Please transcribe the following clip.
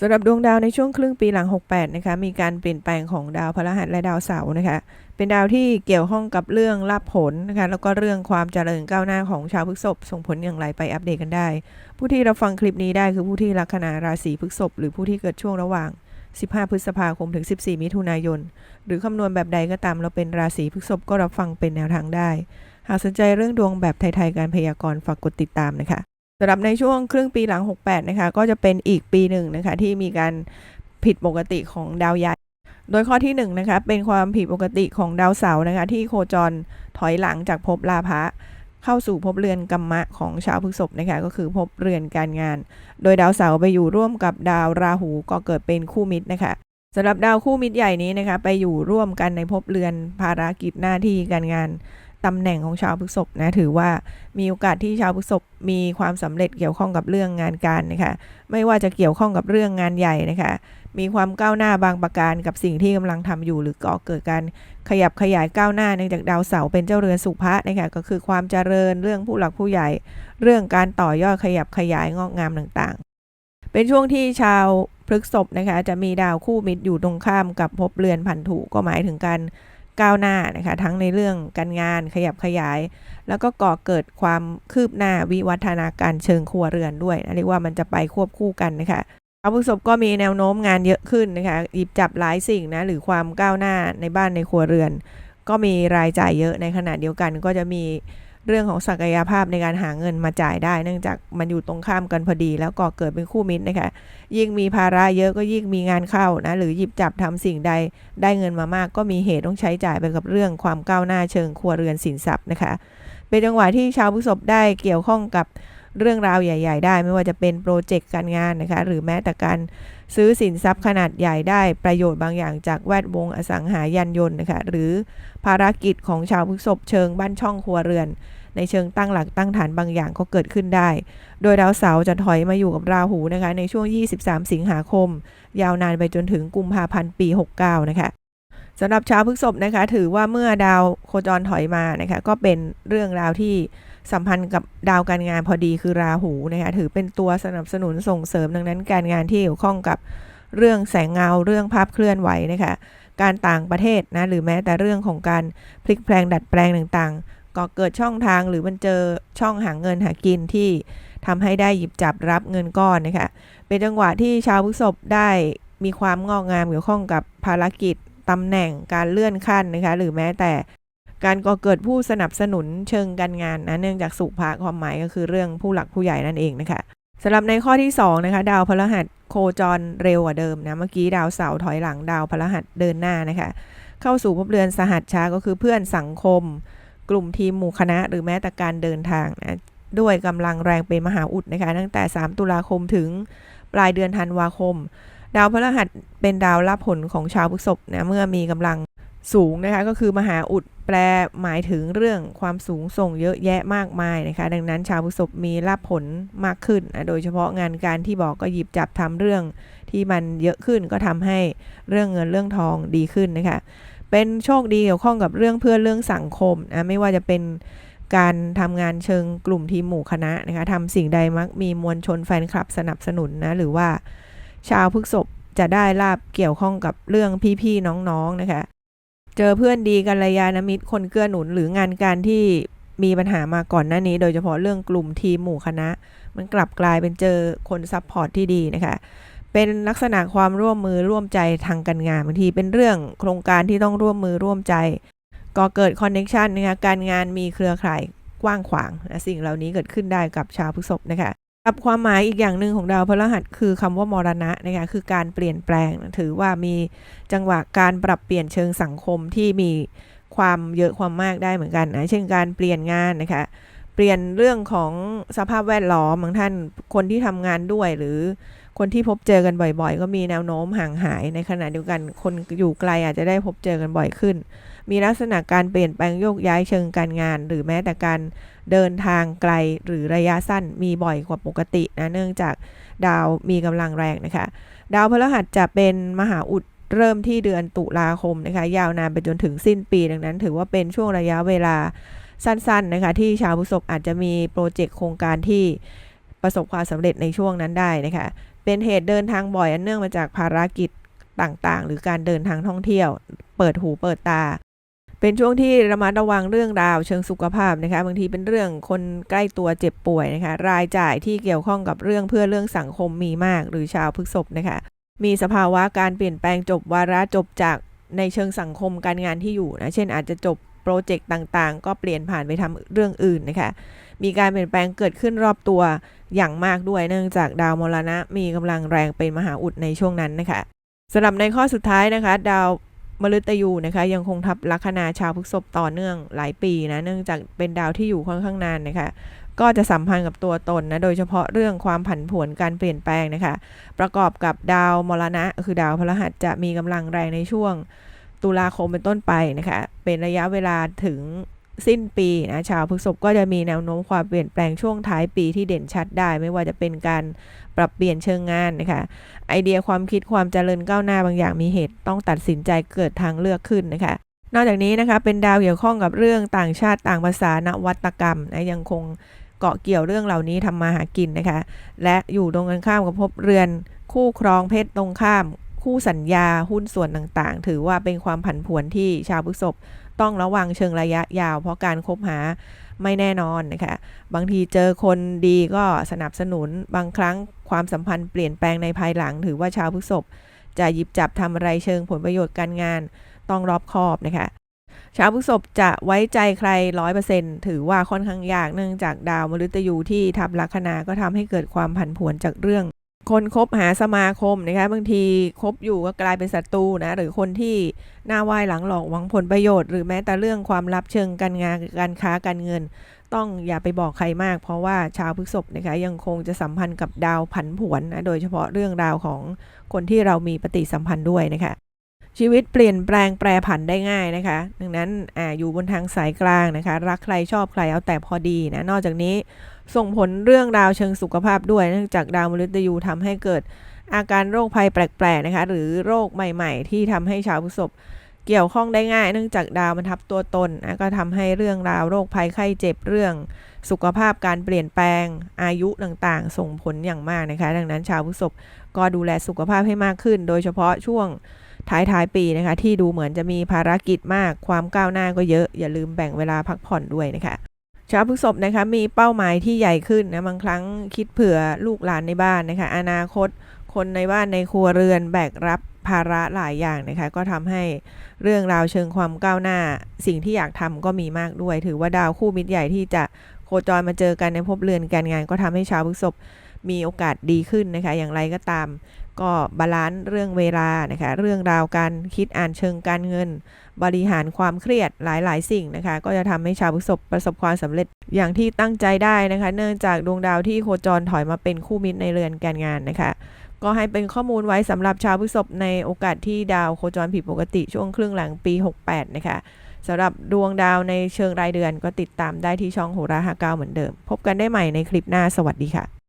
สำหรับดวงดาวในช่วงครึ่งปีหลัง 68 นะคะ มีการเปลี่ยนแปลงของดาวพฤหัสและดาวเสาร์นะคะ เป็นดาวที่เกี่ยวข้องกับเรื่องลาภผลนะคะ แล้วก็เรื่องความเจริญก้าวหน้าของชาวพฤษภส่งผลอย่างไรไปอัปเดตกันได้ ผู้ที่รับฟังคลิปนี้ได้คือผู้ที่ลัคนาราศีพฤษภหรือผู้ที่เกิดช่วงระหว่าง 15 พฤษภาคมถึง 14 มิถุนายน หรือคำนวณแบบใดก็ตามเราเป็นราศีพฤษภก็รับฟังเป็นแนวทางได้ หากสนใจเรื่องดวงแบบไทยๆการพยากรณ์ฝากกดติดตามนะคะำหรับในช่วงครึ่งปีหลัง 68 นะคะ ก็จะเป็นอีกปีหนึ่งนะคะ ที่มีการผิดปกติของดาวย้ายโดยข้อที่1นนะคะเป็นความผิดปกติของดาวเสาร์นะคะ ที่โคจรถอยหลังจากภพลาภะเข้าสู่ภพเรือนกัมมะของชาวพฤษภนะคะ ก็คือภพเรือนการงาน โดยดาวเสาร์ไปอยู่ร่วมกับดาวราหูก็เกิดเป็นคู่มิตรนะคะสำหรับดาวคู่มิตรใหญ่นี้นะคะ ไปอยู่ร่วมกันในภพเรือนภารกิจหน้าที่การงาน ตำแหน่งของชาวพฤษภนะถือว่ามีโอกาสที่ชาวพฤษภมีความสำเร็จเกี่ยวข้องกับเรื่องงานการนะคะไม่ว่าจะเกี่ยวข้องกับเรื่องงานใหญ่นะคะมีความก้าวหน้าบางประการกับสิ่งที่กำลังทำอยู่ หรือก่อเกิดการขยับขยายก้าวหน้าเนื่องจากดาวเสาร์เป็นเจ้าเรือนสุภะนะคะก็คือความเจริญเรื่องผู้หลักผู้ใหญ่ เรื่องการต่อยอดขยับขยายงอกงามต่างๆ เป็นช่วงที่ชาวพฤษภนะคะจะมีดาวคู่มิตรอยู่ตรงข้ามกับภพเรือนพันธุก็หมายถึงการ ก้าวหน้านะคะทั้งในเรื่องการงานขยับขยาย แล้วก็ก่อเกิดความคืบหน้าวิวัฒนาการเชิงครัวเรือนด้วยนะเรียกว่ามันจะไปควบคู่กันนะคะชาวพฤษภก็มีแนวโน้มงานเยอะขึ้นนะคะหยิบจับหลายสิ่งนะหรือความก้าวหน้าในบ้านในครัวเรือน ก็มีรายจ่ายเยอะในขณะเดียวกันก็จะมี เรื่องของศักยภาพในการหาเงินมาจ่ายได้ เนื่องจากมันอยู่ตรงข้ามกันพอดี แล้วก่อเกิดเป็นคู่มิตรนะคะ ยิ่งมีภาระเยอะก็ยิ่งมีงานเข้านะหรือหยิบจับทำสิ่งใดได้เงินมามาก ก็มีเหตุต้องใช้จ่ายไปกับเรื่องความก้าวหน้าเชิงครัวเรือนสินทรัพย์นะคะ เป็นจังหวะที่ชาวพฤษภได้เกี่ยวข้องกับ เรื่องราวใหญ่ ๆ ได้ ไม่ว่าจะเป็นโปรเจกต์การงานนะคะ หรือแม้แต่การซื้อสินทรัพย์ขนาดใหญ่ได้ประโยชน์บางอย่างจากแวดวงอสังหายันยนต์นะคะ หรือภารกิจของชาวพฤษภเชิงบ้านช่องครัวเรือน ในเชิงตั้งหลักตั้งฐานบางอย่างก็เกิดขึ้นได้ โดยดาวเสาร์จะถอยมาอยู่กับราหูนะคะ ในช่วง 23 สิงหาคม ยาวนานไปจนถึงกุมภาพันธ์ปี 69 นะคะ สำหรับชาวพฤษภนะคะ ถือว่าเมื่อดาวโคจรถอยมานะคะก็เป็นเรื่องราวที่สัมพันธ์กับดาวการงานพอดีคือราหูนะคะถือเป็นตัวสนับสนุนส่งเสริมดังนั้น การงานที่เกี่ยวข้องกับเรื่องแสงเงาเรื่องภาพเคลื่อนไหวนะคะการต่างประเทศนะหรือแม้แต่เรื่องของการพลิกแปลงดัดแปลงต่างๆ ก็เกิดช่องทางหรือมันเจอช่องหาเงินหากินที่ทำให้ได้หยิบจับรับเงินก้อนนะคะเป็นจังหวะที่ชาวพฤษภได้มีความงอกงามเกี่ยวข้องกับภารกิจ ตำแหน่งการเลื่อนขั้นนะคะหรือแม้แต่การก่อเกิดผู้สนับสนุนเชิงการงานนะเนื่องจากสุภาความหมายก็คือเรื่องผู้หลักผู้ใหญ่นั่นเองนะคะสำหรับในข้อที่2นะคะดาวพฤหัสโคจรเร็วกว่าเดิมนะเมื่อกี้ดาวเสาร์ถอยหลังดาวพฤหัสเดินหน้านะคะเข้าสู่ภพเรือนสหัสช้าก็คือเพื่อนสังคม กลุ่มทีมหมู่คณะ หรือแม้แต่การเดินทางนะด้วยกำลังแรงเป็นมหาอุดนะคะตั้งแต่ 3 ตุลาคมถึงปลายเดือนธันวาคม ดาวพฤหัสเป็นดาวรับผลของชาวพฤษภนะเมื่อมีกำลังสูงนะคะก็คือมหาอุดแปลหมายถึงเรื่องความสูงส่งเยอะแยะมากมายนะคะ ดังนั้นชาวพฤษภมีรับผลมากขึ้นนะโดยเฉพาะงานการที่บอกก็หยิบจับทำเรื่องที่มันเยอะขึ้นก็ทำให้เรื่องเงินเรื่องทองดีขึ้นนะคะ เป็นโชคดีเกี่ยวข้องกับเรื่องเพื่อนเรื่องสังคมนะไม่ว่าจะเป็นการทำงานเชิงกลุ่มทีมหมู่คณะนะคะทำสิ่งใดมักมีมวลชนแฟนคลับสนับสนุนนะหรือว่า ชาวพฤษภจะได้ลาบเกี่ยวข้องกับเรื่องพี่ๆน้องๆนะคะ เจอเพื่อนดีกัลยาณมิตรคนเกื้อหนุนหรืองานการที่มีปัญหามาก่อนหน้านี้ โดยเฉพาะเรื่องกลุ่มทีมหมู่คณะ มันกลับกลายเป็นเจอคนซัพพอร์ตที่ดีนะคะเป็นลักษณะความร่วมมือร่วมใจทางการงานบางทีเป็นเรื่องโครงการที่ต้องร่วมมือร่วมใจก็เกิดคอนเน็ชันนะคะการงานมีเครือข่ายกว้างขวางนะสิ่งเหล่านี้เกิดขึ้นได้กับชาวพฤษภนะคะ กับความหมายอีกอย่างหนึ่งของดาวพฤหัสคือคำว่ามรณะนะคะคือการเปลี่ยนแปลงถือว่ามีจังหวะการปรับเปลี่ยนเชิงสังคมที่มีความเยอะความมากได้เหมือนกันนะเช่นการเปลี่ยนงานนะคะเปลี่ยนเรื่องของสภาพแวดล้อมบางท่านคนที่ทำงานด้วยหรือ คนที่พบเจอกันบ่อยๆ ก็มีแนวโน้มห่างหาย ในขณะเดียวกันคนอยู่ไกลอาจจะได้พบเจอกันบ่อยขึ้น มีลักษณะการเปลี่ยนแปลงโยกย้ายเชิงการงาน หรือแม้แต่การเดินทางไกลหรือระยะสั้นมีบ่อยกว่าปกตินะเนื่องจากดาวมีกำลังแรงนะคะ ดาวพฤหัสจะเป็นมหาอุดเริ่มที่เดือนตุลาคมนะคะ ยาวนานไปจนถึงสิ้นปีดังนั้น ถือว่าเป็นช่วงระยะเวลาสั้นๆนะคะ ที่ชาวพฤษภอาจจะมีโปรเจกต์โครงการที่ประสบความสำเร็จในช่วงนั้นได้นะคะ เป็นเหตุเดินทางบ่อยอันเนื่องมาจากภารกิจต่างๆ หรือการเดินทางท่องเที่ยว เปิดหูเปิดตา เป็นช่วงที่ระมัดระวังเรื่องราวเชิงสุขภาพนะคะ บางทีเป็นเรื่องคนใกล้ตัวเจ็บป่วยนะคะ รายจ่ายที่เกี่ยวข้องกับเรื่องเพื่อเรื่องสังคมมีมาก หรือชาวพฤษภนะคะ มีสภาวะการเปลี่ยนแปลงจบวาระจบจากในเชิงสังคมการงานที่อยู่นะ เช่นอาจจะจบโปรเจกต์ต่างๆ ก็เปลี่ยนผ่านไปทำเรื่องอื่นนะคะ มีการเปลี่ยนแปลงเกิดขึ้นรอบตัวอย่างมากด้วยเนื่องจากดาวมรณะมีกำลังแรงเป็นมหาอุดในช่วงนั้นนะคะสำหรับในข้อสุดท้ายนะคะ ดาวมฤตยูนะคะ ยังคงทับลัคนาชาวพฤษภต่อเนื่องหลายปีนะเนื่องจากเป็นดาวที่อยู่ค่อนข้างนานนะคะ ก็จะสัมพันธ์กับตัวตนนะโดยเฉพาะเรื่องความผันผวนการเปลี่ยนแปลงนะคะ ประกอบกับดาวมรณะ คือดาวพฤหัสจะมีกำลังแรงในช่วง ตุลาคมเป็นต้นไปนะคะ เป็นระยะเวลาถึง สิ้นปีนะชาวพฤษภก็จะมีแนวโน้มความเปลี่ยนแปลงช่วงท้ายปีที่เด่นชัดได้ ไม่ว่าจะเป็นการปรับเปลี่ยนเชิงงานนะคะไอเดียความคิดความเจริญก้าวหน้าบางอย่างมีเหตุต้องตัดสินใจเกิดทางเลือกขึ้นนะคะนอกจากนี้นะคะเป็นดาวเกี่ยวข้องกับเรื่องต่างชาติต่างภาษานวัตกรรมนะยังคงเกาะเกี่ยวเรื่องเหล่านี้ทำมาหากินนะคะ และอยู่ตรงกันข้ามกับภพเรือน คู่ครองเพศตรงข้าม คู่สัญญาหุ้นส่วนต่างๆ ถือว่าเป็นความผันผวนที่ชาวพฤษภ ต้องระวังเชิงระยะยาว เพราะการคบหาไม่แน่นอนนะคะบางทีเจอคนดีก็สนับสนุนบางครั้งความสัมพันธ์เปลี่ยนแปลงในภายหลัง ถือว่าชาวพฤษภจะหยิบจับทำอะไรเชิงผลประโยชน์การงานต้องรอบคอบนะคะชาวพฤษภจะไว้ใจใครร้อยเปอร์เซ็นถือว่าค่อนข้างยากเนื่องจากดาวมฤตยูที่ทับลัคนาก็ทำให้เกิดความผันผวนจากเรื่อง คนคบหาสมาคมนะคะบางทีคบอยู่ก็กลายเป็นศัตรูนะหรือคนที่หน้าไหว้หลังหลอกหวังผลประโยชน์ หรือแม้แต่เรื่องความลับเชิงการงานการค้าการเงิน ต้องอย่าไปบอกใครมาก เพราะว่าชาวพฤษภนะคะยังคงจะสัมพันธ์กับดาวผันผวนนะโดยเฉพาะเรื่องราวของคนที่เรามีปฏิสัมพันธ์ด้วยนะคะ ชีวิตเปลี่ยนแปลงแปรผันได้ง่ายนะคะ ดังนั้นออยู่บนทางสายกลางนะคะ รักใครชอบใครเอาแต่พอดีนะ นอกจากนี้ส่งผลเรื่องราวเชิงสุขภาพด้วย เนื่องจากดาวมฤตยูทำให้เกิดอาการโรคภัยแปลกๆนะคะ หรือโรคใหม่ ๆ ที่ทำให้ชาวพฤษภเกี่ยวข้องได้ง่าย เนื่องจากดาวมันทับตัวตนนะก็ทำให้เรื่องราวโรคภัยไข้เจ็บเรื่อง สุขภาพการเปลี่ยนแปลงอายุต่างๆ ส่งผลอย่างมากนะคะ ดังนั้นชาวพฤษภก็ดูแลสุขภาพให้มากขึ้น โดยเฉพาะช่วง ท้ายท้ายปีนะคะ ที่ดูเหมือนจะมีภารกิจมากความก้าวหน้าก็เยอะ อย่าลืมแบ่งเวลาพักผ่อนด้วยนะคะชาวพฤษภนะคะมีเป้าหมายที่ใหญ่ขึ้นนะบางครั้งคิดเผื่อลูกหลานในบ้านนะคะ อนาคตคนในบ้านในครัวเรือนแบกรับภาระหลายอย่างนะคะ ก็ทำให้เรื่องราวเชิงความก้าวหน้า สิ่งที่อยากทำก็มีมากด้วย ถือว่าดาวคู่มิตรใหญ่ที่จะโคจรมาเจอกันในภพเรือนการงาน ก็ทำให้ชาวพฤษภ มีโอกาสดีขึ้นนะคะ อย่างไรก็ตาม ก็บาลานซ์เรื่องเวลานะคะ เรื่องราวการคิดอ่านเชิงการเงิน บริหารความเครียดหลาย ๆ สิ่งนะคะ ก็จะทำให้ชาวพฤษภประสบความสำเร็จอย่างที่ตั้งใจได้นะคะ เนื่องจากดวงดาวที่โคจรถอยมาเป็นคู่มิตรในเรือนการงานนะคะก็ให้เป็นข้อมูลไว้สำหรับชาวพฤษภในโอกาสที่ดาวโคจรผิดปกติช่วงครึ่งหลังปี 68 นะคะสำหรับดวงดาวในเชิงรายเดือนก็ติดตามได้ที่ช่องโหราฮาเก้าเหมือนเดิม พบกันได้ใหม่ในคลิปหน้าสวัสดีค่ะ